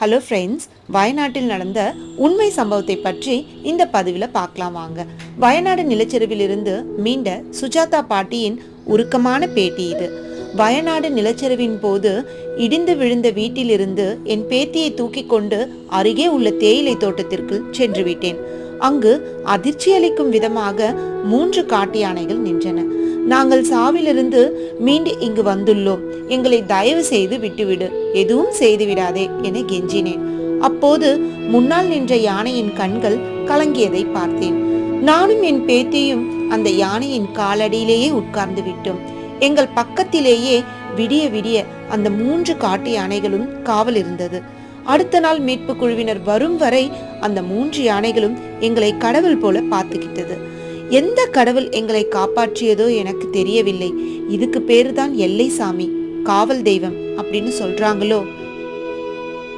Hello friends வயநாட்டில் நடந்த உண்மை சம்பவத்தை பற்றி இந்த பதிவில் பார்க்கலாம் வாங்க. வயநாடு நிலச்சரிவிலிருந்து மீண்ட சுஜாதா பாட்டியின் உருக்கமான பேட்டி இது. வயநாடு நிலச்சரிவின் போது இடிந்து விழுந்த வீட்டிலிருந்து என் பேத்தியை தூக்கி கொண்டு அருகே உள்ள தேயிலை தோட்டத்திற்கு சென்று விட்டேன். அங்கு அதிர்ச்சி அளிக்கும் விதமாக மூன்று காட்டு யானைகள் நின்றன. நாங்கள் சாவிலிருந்து மீண்டு இங்கு வந்துள்ளோம். எங்களை தயவு செய்து விட்டுவிடு. எதுவும் செய்து விடாதே என கெஞ்சினேன். அப்போது முன்னால் நின்ற யானையின் கண்கள் கலங்கியதை பார்த்தேன். நானும் என் பேத்தியும் அந்த யானையின் காலடியிலேயே உட்கார்ந்து விட்டோம். எங்கள் பக்கத்திலேயே விடிய விடிய அந்த மூன்று காட்டு யானைகளும் காவல் இருந்தது. அடுத்த நாள் மீட்பு குழுவினர் வரும் வரை அந்த மூன்று யானைகளும் எங்களை கடவுள் போல பார்த்துக்கிட்டது. எந்த கடவுள் எங்களை காப்பாற்றியதோ எனக்கு தெரியவில்லை. இதுக்கு பேரு தான் எல்லை சாமி காவல் தெய்வம் அப்படின்னு சொல்றாங்களோ?